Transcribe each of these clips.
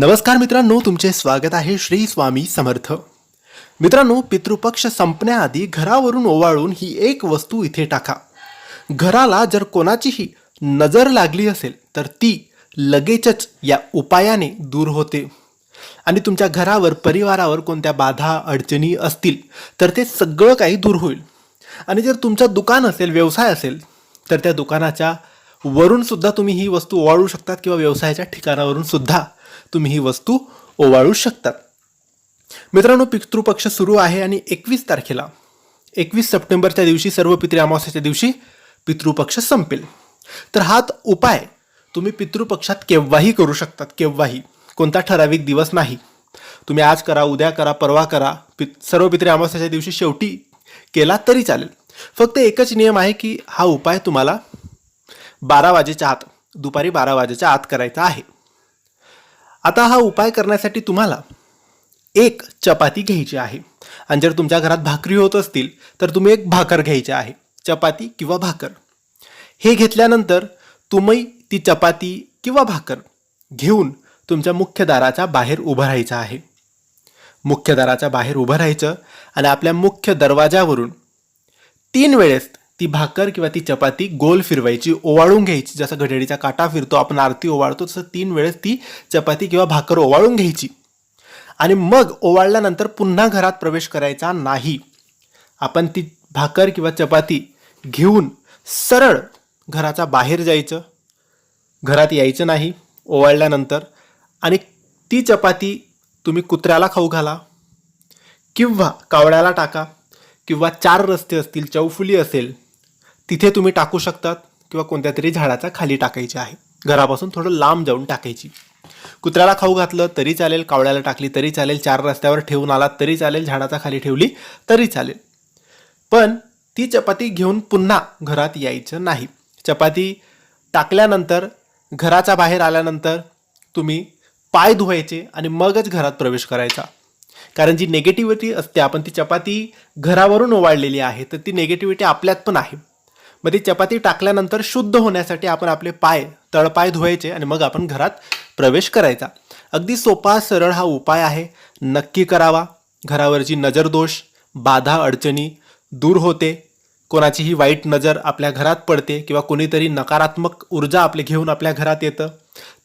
नमस्कार मित्रांनो तुमचे स्वागत आहे श्री स्वामी समर्थ. मित्रांनो पितृपक्ष संपण्याआधी घरावरून ओवाळून ही एक वस्तू इथे टाका. घराला जर कोणाचीही नजर लागली असेल तर ती लगेचच या उपायाने दूर होते. आणि तुमच्या घरावर परिवारावर कोणत्या बाधा अडचणी असतील तर ते सगळं काही दूर होईल. आणि जर तुमचं दुकान असेल व्यवसाय असेल तर त्या दुकानाच्या वरून सुद्धा तुम्ही ही वस्तू ओवाळू शकतात किंवा व्यवसायाच्या ठिकाणावरून सुद्धा तुम्ही ही वस्तू ओवाळू शकतात. मित्रांनो पितृपक्ष सुरू आहे आणि एकवीस तारखेला एकवीस सप्टेंबरच्या दिवशी सर्व पितृ अमावस्याच्या दिवशी पितृपक्ष संपेल. तर हा उपाय तुम्ही पितृपक्षात केव्हाही करू शकतात केव्हाही. कोणता ठराविक दिवस नाही. तुम्ही आज करा उद्या करा परवा करा पित सर्व पितृ अमावस्याच्या दिवशी शेवटी केला तरी चालेल. फक्त एकच नियम आहे की हा उपाय तुम्हाला बारा वाजेच्या आत दुपारी बारा वाजेच्या आत करायचा आहे. आता हा उपाय करण्यासाठी तुम्हाला एक चपाती घ्यायची आहे. आणि जर तुमच्या घरात भाकरी होत असतील तर तुम्ही एक भाकर घ्यायची आहे. चपाती किंवा भाकर. हे घेतल्यानंतर तुम्ही ती चपाती किंवा भाकर घेऊन तुमच्या मुख्य दाराच्या बाहेर उभं राहायचं आहे. मुख्य दाराच्या बाहेर उभं राहायचं आणि आपल्या मुख्य दरवाजावरून तीन वेळेस ती भाकर किंवा ती चपाती गोल फिरवायची ओवाळून घ्यायची. जसं घड्याळीचा काटा फिरतो आपण आरती ओवाळतो तसं तीन वेळेस ती चपाती किंवा भाकर ओवाळून घ्यायची. आणि मग ओवाळल्यानंतर पुन्हा घरात प्रवेश करायचा नाही. आपण ती भाकर किंवा चपाती घेऊन सरळ घराच्या बाहेर जायचं. घरात यायचं नाही ओवाळल्यानंतर. आणि ती चपाती तुम्ही कुत्र्याला खाऊ घाला किंवा कावड्याला टाका किंवा चार रस्ते असतील चौफुली असेल तिथे तुम्ही टाकू शकतात किंवा कोणत्या तरी झाडाचा खाली टाकायची आहे. घरापासून थोडं लांब जाऊन टाकायची. कुत्र्याला खाऊ घातलं तरी चालेल कावळ्याला टाकली तरी चालेल चार रस्त्यावर ठेवून आलात तरी चालेल झाडाचा खाली ठेवली तरी चालेल. पण ती चपाती घेऊन पुन्हा घरात यायचं नाही. चपाती टाकल्यानंतर घराच्या बाहेर आल्यानंतर तुम्ही पाय धुवायचे आणि मगच घरात प्रवेश करायचा. कारण जी नेगेटिव्हिटी असते आपण ती चपाती घरावरून ओवाळलेली आहे तर ती नेगेटिव्हिटी आपल्यात पण आहे. मग ती चपाती टाकल्यानंतर शुद्ध होण्यासाठी आपण आपले पाय तळपाय धुवायचे आणि मग आपण घरात प्रवेश करायचा. अगदी सोपा सरळ हा उपाय आहे. नक्की करावा. घरावरची नजरदोष बाधा अडचणी दूर होते. कोणाचीही वाईट नजर आपल्या घरात पडते किंवा कोणीतरी नकारात्मक ऊर्जा आपले घेऊन आपल्या घरात येतं.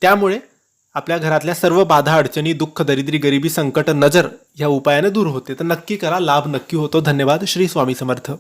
त्यामुळे आपल्या घरातल्या सर्व बाधा अडचणी दुःख दरिद्री गरिबी संकट नजर या उपायाने दूर होते. तर नक्की करा. लाभ नक्की होतो. धन्यवाद. श्री स्वामी समर्थ.